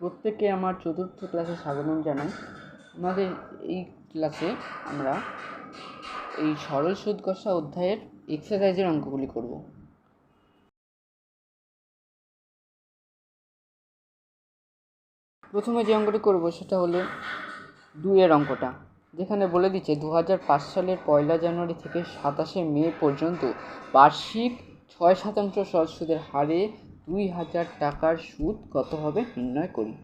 প্রত্যেককে আমার চতুর্থ ক্লাসে স্বাগতম জানাই। আমাদের এই ক্লাসে আমরা এই সরল সুদ কষা অধ্যায়ের এক্সারসাইজের অঙ্কগুলি করব। প্রথমে যে অঙ্কটি করব সেটা হলো দুইয়ের অঙ্কটা। যেখানে বলে দিচ্ছে দু হাজার পাঁচ সালের পয়লা জানুয়ারি থেকে সাতাশে মে পর্যন্ত বার্ষিক ছয় শতাংশ সহজ সুদের হারে দুই হাজার টাকার সুদ কত হবে নির্ণয় করি।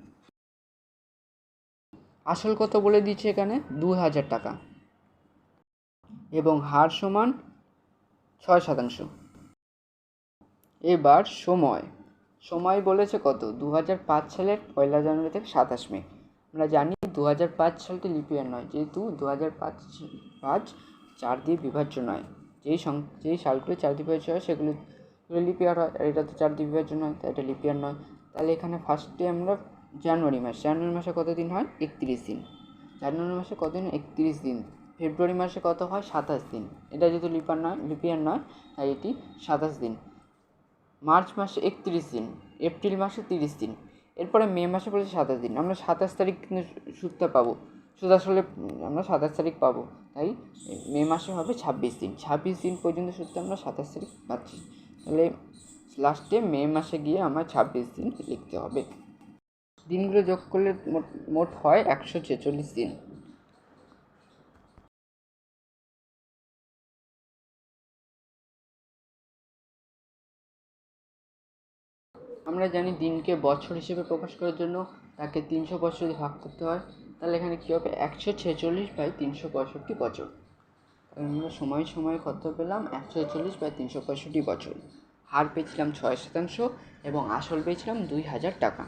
আসল কত বলে দিচ্ছে এখানে? দু হাজার টাকা। এবং হার সমান ছয় শতাংশ। এবার সময়। সময় বলেছে কত? দু হাজার পাঁচ সালের পয়লা জানুয়ারি থেকে সাতাশ মে। আমরা জানি দু হাজার পাঁচ সালটি লিপিয়ার নয়, যেহেতু দু হাজার পাঁচ পাঁচ চার দিয়ে বিভাজ্য নয়। যেই সং যেই সালগুলো চার দিয়ে বিভাজ্য হয়, সেগুলো লিপিয়ার হয়, আর এটা তো চার দিয়ে বিভাজ্য নয় তাই এটা লিপিয়ার নয়। তাহলে এখানে ফার্স্টে আমরা জানুয়ারি মাস, জানুয়ারি মাসে কত দিন হয়? একত্রিশ দিন। জানুয়ারি মাসে কত দিন একত্রিশ দিন। ফেব্রুয়ারি মাসে কত হয়? সাতাশ দিন। এটা যেহেতু লিপার নয় লিপিয়ার নয়, তাই এটি সাতাশ দিন। মার্চ মাসে একত্রিশ দিন, এপ্রিল মাসে তিরিশ দিন, এরপরে মে মাসে পড়েছে সাতাশ দিন। আমরা সাতাশ তারিখ কিন্তু সুদটা পাবো। সুদ আসলে আমরা সাতাশ তারিখ পাবো। তাই মে মাসে হবে ছাব্বিশ দিন। ছাব্বিশ দিন পর্যন্ত সুদটা আমরা সাতাশ তারিখ পাচ্ছি। তাহলে লাস্টে মে মাসে গিয়ে আমার ছাব্বিশ দিন লিখতে হবে। দিনগুলো যোগ করলে মোট হয় একশো ছেচল্লিশ দিন। আমরা জানি দিনকে বছর হিসেবে প্রকাশ করার জন্য তাকে তিনশো বছর যদি ভাগ করতে হয়। তাহলে এখানে কী হবে? একশো ছেচল্লিশ বাই তিনশো পঁয়ষট্টি বছর। আমরা সময় সময় কত পেলাম? একশো চল্লিশ বাই তিনশো পঁয়ষট্টি বছর। হার পেয়েছিলাম ছয় শতাংশ এবং আসল পেয়েছিলাম দুই হাজার টাকা।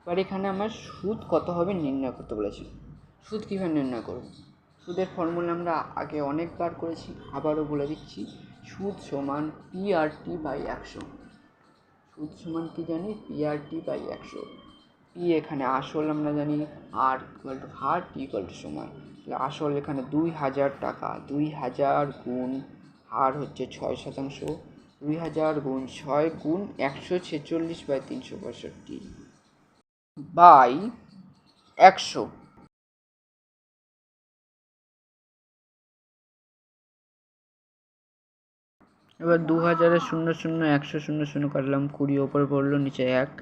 এবার এখানে আমার সুদ কত হবে নির্ণয় করতে বলেছে। সুদ কীভাবে নির্ণয় করব? সুদের ফর্মুলা আমরা আগে অনেকবার করেছি, আবারও বলে দিচ্ছি। সুদ সমান পি আর টি বাই একশো। সুদ সমান কি জানি? পি আর টি বাই একশো। পি এখানে আসল আমরা জানি আর ইকুয়াল টু হার টি ইকুয়াল টু তাহলে আসল এখানে দুই হাজার টাকা, দুই হাজার গুণ হার হচ্ছে ছয় শতাংশ, দুই হাজার গুণ ছয় গুণ একশো ছেচল্লিশ বাই তিনশো পঁয়ষট্টি বাই একশো। এবার দু হাজারের শূন্য শূন্য একশো শূন্য শূন্য কাটলাম, কুড়ি ওপরে পড়ল, নিচে এক।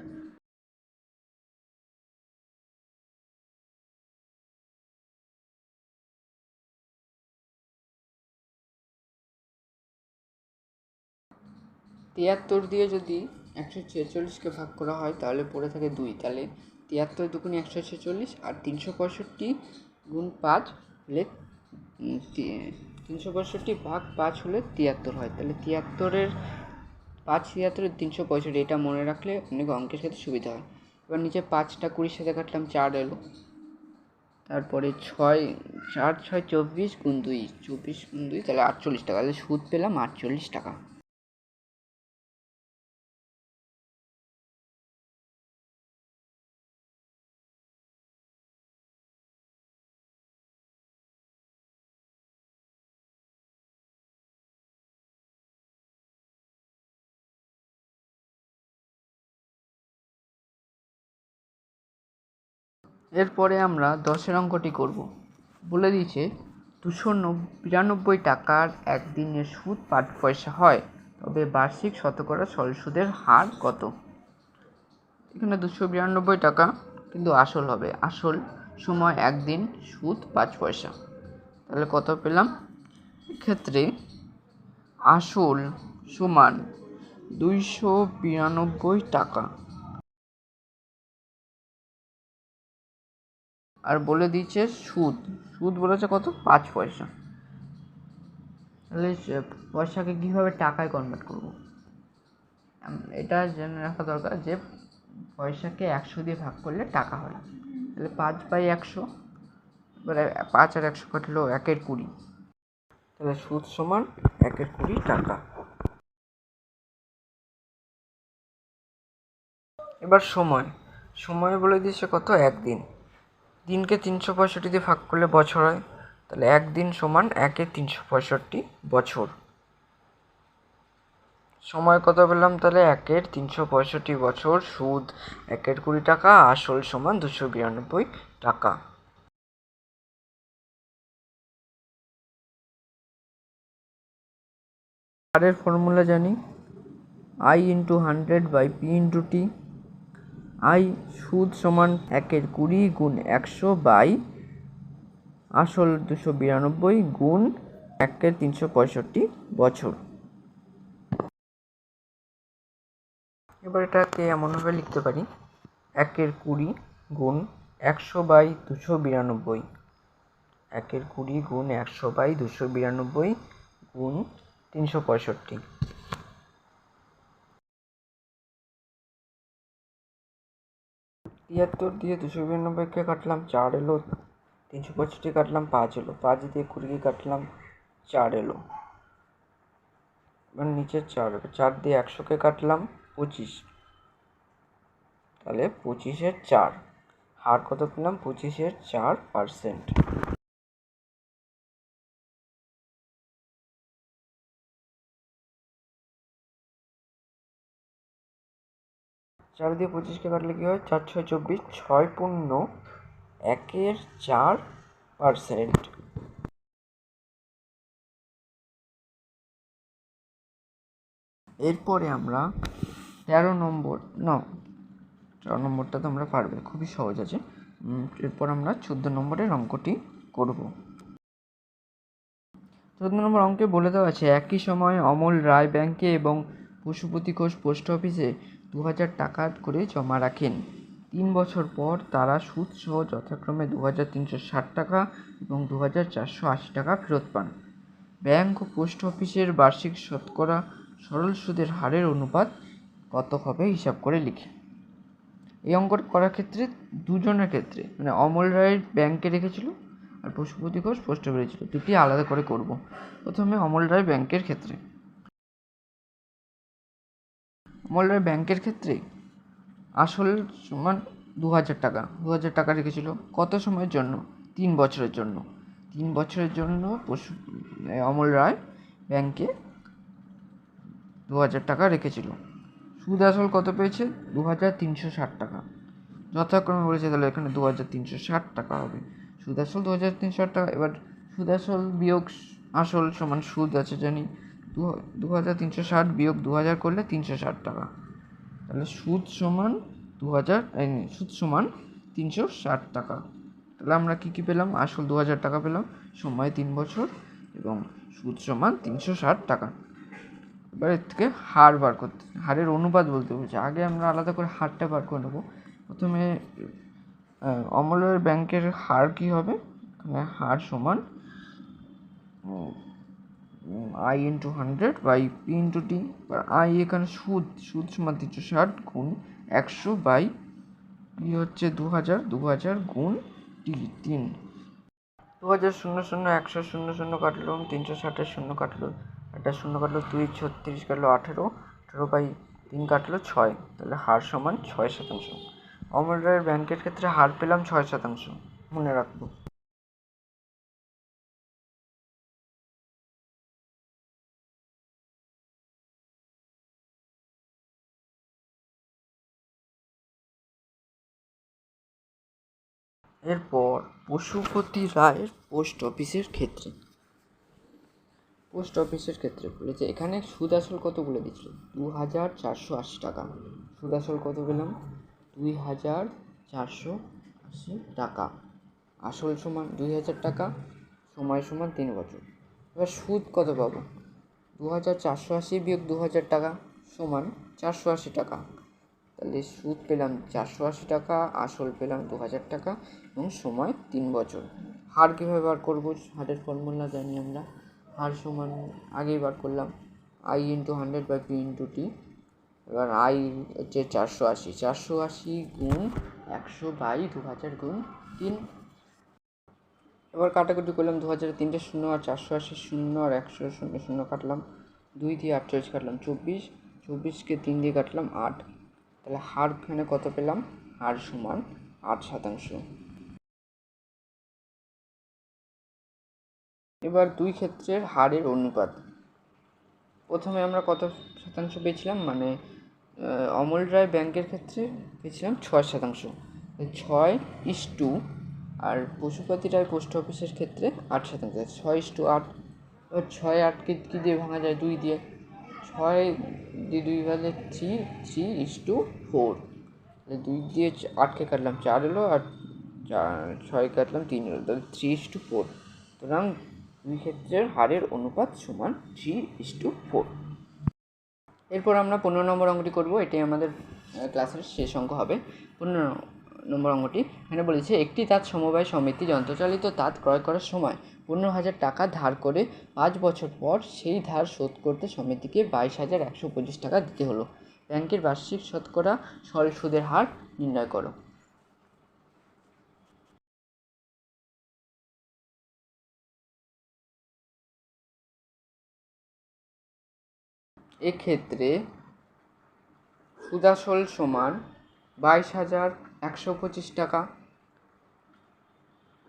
তিয়াত্তর দিয়ে যদি একশো ছেচল্লিশকে ভাগ করা হয়, তাহলে পড়ে থাকে দুই। তাহলে তিয়াত্তর দুগুণে একশো ছেচল্লিশ আর তিনশো পঁয়ষট্টি গুণ পাঁচ হলে তিনশো পঁয়ষট্টি ভাগ পাঁচ হলে তিয়াত্তর হয়। তাহলে তিয়াত্তরের পাঁচ তিয়াত্তরের তিনশো পঁয়ষট্টি, এটা মনে রাখলে অনেক অঙ্কের ক্ষেত্রে সুবিধা হয়। এবার নিচে পাঁচটা কুড়ির সাথে কাটলাম, চার এলো। তারপরে ছয়, চার, ছয়, চব্বিশ গুণ দুই, চব্বিশ গুণ দুই, তাহলে আটচল্লিশ টাকা। তাহলে সুদ পেলাম আটচল্লিশ টাকা। এরপরে আমরা দশের অঙ্কটি করব। বলে দিয়েছে, দুশো বিরানব্বই টাকার একদিনের সুদ পাঁচ পয়সা হয়, তবে বার্ষিক শতকরা সরল সুদের হার কত? এখানে দুশো বিরানব্বই টাকা কিন্তু আসল হবে। আসল সময় একদিন সুদ পাঁচ পয়সা। তাহলে কত পেলাম? এক্ষেত্রে আসল সমান দুইশো বিরানব্বই টাকা। আর বলে দিচ্ছে সুদ। সুদ বলেছে কত? পাঁচ পয়সা। তাহলে পয়সাকে কীভাবে টাকায় কনভার্ট করব? এটা জেনে রাখা দরকার যে পয়সাকে একশো দিয়ে ভাগ করলে টাকা হয়। তাহলে পাঁচ বাই একশো এবারে পাঁচ আর একশো কাটলো একের কুড়ি। তাহলে সুদ সমান একের কুড়ি টাকা। এবার সময়। সময় বলে দিয়েছে কত? একদিন। দিনকে তিনশো পঁয়ষট্টি দিয়ে ভাগ করলে বছর হয়, তাহলে একদিন সমান একে তিনশো পঁয়ষট্টি বছর। সময় কত পেলাম তাহলে? একের তিনশো পঁয়ষট্টি বছর, সুদ একের কুড়ি টাকা, আসল সমান দুশো বিরানব্বই টাকা। হারের ফর্মুলা জানি? I into hundred by P into T I সুদ সমান একের কুড়ি গুণ একশো বাই আসল দুশো বিরানব্বই গুণ একের তিনশো পঁয়ষট্টি বছর। এবার এটাকে এমনভাবে লিখতে পারি। একের কুড়ি গুণ একশো বাই দুশো বিরানব্বই। একের কুড়ি গুণ একশো বাই দুশো বিরানব্বই গুণ তিনশো পঁয়ষট্টি। তিয়াত্তর দিয়ে দুশো বিরানব্বইকে কাটলাম চার এলো, তিনশো পঁয়ষট্টি কাটলাম পাঁচ এলো, পাঁচ দিয়ে কুড়িকে কাটলাম চার এলো। এবার নিচের চার এলো চার দিয়ে একশোকে কাটলাম পঁচিশ। তাহলে পঁচিশের চার, হার কত পেলাম? পঁচিশের চার পার্সেন্ট চার দিয়ে পঁচিশকে কাটলে কী হয়? চার ছয় চব্বিশ, ছয় পূর্ণ একের চার পার্সেন্ট এরপরে আমরা তেরো নম্বর, না, তেরো নম্বরটা তোমরা পারবে, খুবই সহজ আছে। এরপর আমরা চোদ্দ নম্বরের অঙ্কটি করব। চোদ্দ নম্বর অঙ্কে বলে দেওয়া আছে, একই সময় অমল রায় ব্যাংকে এবং পশুপতি ঘোষ পোস্ট অফিসে দু হাজার টাকা করে জমা রাখেন। তিন বছর পর তারা সুদ সহ যথাক্রমে দু হাজার তিনশো ষাট টাকা এবং দু হাজার চারশো আশি টাকা ফেরত পান। ব্যাংক ও পোস্ট অফিসের বার্ষিক শতকরা সরল সুদের হারের অনুপাত কত হবে হিসাব করে লিখে। এই অঙ্কটা করার ক্ষেত্রে দুজনের ক্ষেত্রে মানে অমল রায়ের ব্যাংকে রেখেছিল আর পশুপতি ঘোষ পোস্ট অফিসে ছিল। দুটি আলাদা করে করব। প্রথমে অমল রায় ব্যাংকের ক্ষেত্রে। রায় ব্যাংকের ক্ষেত্রে আসল সমান দু হাজার টাকা। দু হাজার টাকা রেখেছিল কত সময়ের জন্য? তিন বছরের জন্য। তিন বছরের জন্য পশু অমল রায় ব্যাংকে দু হাজার টাকা রেখেছিল। সুদ আসল কত পেয়েছে? দু হাজার তিনশো ষাট টাকা। যথাক্রমে বলেছে তাহলে এখানে দু হাজার তিনশো ষাট টাকা হবে। সুদ আসল দু হাজার তিনশো ষাট টাকা। এবার সুদ আসল বিয়োগ, আসল সমান সুদ আছে জানি। দু হাজার তিনশো ষাট বিয়োগ দু হাজার করলে তিনশো ষাট টাকা। তাহলে সুদ সমান দু হাজার সুদ সমান তিনশো ষাট টাকা। তাহলে আমরা কী কী পেলাম? আসল দু হাজার টাকা পেলাম, সময় তিন বছর এবং সুদ সমান তিনশো ষাট টাকা। এবার এর থেকে হার বার করতে, হারের অনুপাত বলতে বলছে। আগে আমরা আলাদা করে হারটা বার করে নেব। প্রথমে অমলের ব্যাংকের হার কী হবে? হার সমান I into hundred by P into T I এখানে সুদ সুদ সমান তিনশো ষাট গুণ একশো বাই পি হচ্ছে দু হাজার দু হাজার গুণ টি তিন। দু হাজার শূন্য শূন্য একশো শূন্য শূন্য কাটলো, তিনশো ষাটের শূন্য কাটলো, একটা শূন্য কাটলো দুই, ছত্রিশ কাটলো আঠেরো আঠেরো বাই তিন কাটলো ছয়, তাহলে হার সমান ছয় শতাংশ। অমল রায়ের ব্যাংকের ক্ষেত্রে হার পেলাম ছয় শতাংশ। মনে রাখব। এরপর পশুপতি রায়ের পোস্ট অফিসের ক্ষেত্রে। পোস্ট অফিসের ক্ষেত্রে বলেছে, এখানে সুদ আসল কত বলে দিচ্ছিল দু হাজার চারশো আশি টাকা। সুদ আসল কত পেলাম? দুই হাজার চারশো আশি টাকা। আসল সমান দুই হাজার টাকা, সময় সমান তিন বছর। এবার সুদ কত পাবো? দু হাজার চারশো আশি বিয়োগ দু হাজার টাকা, সমান চারশো আশি টাকা। তাহলে সুদ পেলাম চারশো আশি টাকা, আসল পেলাম দু হাজার টাকা এবং সময় তিন বছর। হার কীভাবে বার করব? হারের ফর্মুলা জানি আমরা। হার সমান আগেই বার করলাম। I into hundred by P into T এবার আই হচ্ছে চারশো আশি। চারশো আশি গুণ একশো বাই দু হাজার গুণ তিন। এবার কাটাকুটি করলাম দু হাজার তিনটে শূন্য আর চারশো আশি শূন্য আর একশো শূন্য শূন্য কাটলাম। দুই দিয়ে আটচল্লিশ কাটলাম। চব্বিশ। চব্বিশকে তিন দিয়ে কাটলাম আট। তাহলে হার এখানে কত পেলাম? হার সমান আট শতাংশ। এবার দুই ক্ষেত্রের হারের অনুপাত। প্রথমে আমরা কত শতাংশ পেয়েছিলাম? মানে অমল রায় ব্যাংকের ক্ষেত্রে পেয়েছিলাম ছয় শতাংশ। ছয় ইস টু আর পশুপতি রায় পোস্ট অফিসের ক্ষেত্রে আট শতাংশ। ছয় ইস টু আট। ছয় আটকে কী দিয়ে ভাঙা যায়? দুই দিয়ে। ছয় দিয়ে দুই গেলে three three is to four দুই দিয়ে আটকে কাটলাম, চার এলো আর ছয় কাটলাম, তিন এলো। তাহলে থ্রি ইস টু ফোর সুতরাং দুই ক্ষেত্রের হারের অনুপাত সমান থ্রি ইস টু ফোর এরপর আমরা পনেরো নম্বর অঙ্কটি করব। এটি আমাদের ক্লাসের শেষ অঙ্ক হবে। পনেরো নম্বর অঙ্গটি এখানে বলেছে, একটি তাঁত সমবায় সমিতি যন্ত্রচালিত তাঁত ক্রয় করার সময় পনেরো হাজার টাকা ধার করে পাঁচ বছর পর সেই ধার শোধ করতে সমিতিকে বাইশ হাজার একশো পঁচিশ টাকা দিতে হলো। ব্যাংকের বার্ষিক শতকরা সরল সুদের হার নির্ণয় করো। এক্ষেত্রে সুদাসল সমান বাইশ হাজার একশো পঁচিশ টাকা।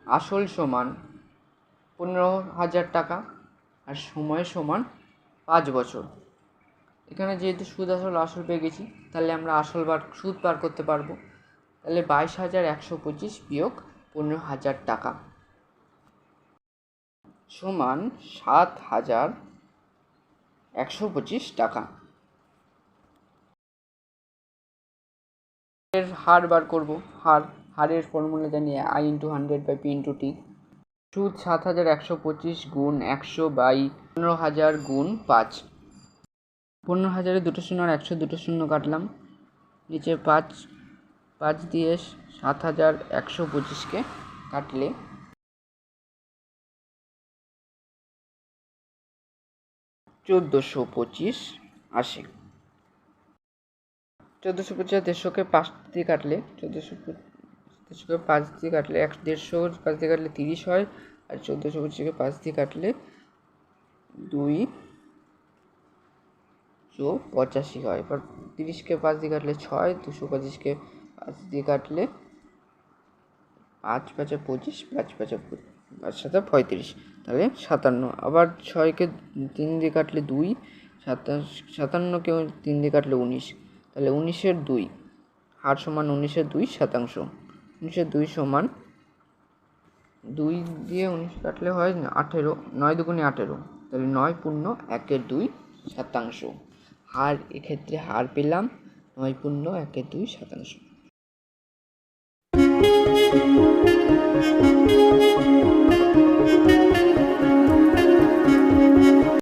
আসল সমান পনেরো হাজার টাকা আর সময় সমান পাঁচ বছর। এখানে যেহেতু সুদ আসল আসল পেয়ে গেছি, তাহলে আমরা আসল বার, সুদ বার করতে পারব। তাহলে বাইশ হাজার একশো পঁচিশ বিয়োগ পনেরো হাজার টাকা। সমান সাত হাজার একশো পঁচিশ টাকা। এর হার বার করব। হার, হারের ফর্মুলা জানি I into hundred by P into T সুদ সাত হাজার একশো পঁচিশ গুণ একশো বাই পনেরো হাজার গুণ পাঁচ। পনেরো হাজারে দুটো শূন্য আর একশো দুটো শূন্য কাটলাম। নিচে পাঁচ পাঁচ দিয়ে সাত হাজার একশো পঁচিশকে কাটলে। চোদ্দোশো পঁচিশ আসে। চোদ্দোশো পঁচিশ দেড়শোকে পাঁচ দিয়ে কাটলে, চোদ্দোশো দেড়শোকে পাঁচ দিয়ে কাটলে এক দেড়শো, পাঁচ দিয়ে কাটলে তিরিশ হয়, আর চোদ্দোশো পঁচিশকে পাঁচ দিয়ে কাটলে দুই চো পঁচাশি হয়। এবার তিরিশকে পাঁচ দিয়ে কাটলে ছয়, দুশো পঁচিশকে পাঁচ দিয়ে কাটলে পাঁচ, পাঁচে পঁচিশ, পাঁচ, পাঁচে পাঁচ সাথে পঁয়ত্রিশ, তাহলে সাতান্ন। আবার ছয়কে তিন দিয়ে কাটলে দুই, সাতাশ সাতান্নকেও তিন দিয়ে কাটলে উনিশ। তাহলে উনিশের দুই। হার সমান উনিশের দুই শতাংশ। উনিশের দুই সমান দুই দিয়ে উনিশ কাটলে হয় আঠেরো, নয় দুগুণে আঠেরো। তাহলে নয় পূর্ণ একের দুই শতাংশ। হার, এক্ষেত্রে হার পেলাম নয় পূর্ণ একের দুই শতাংশ।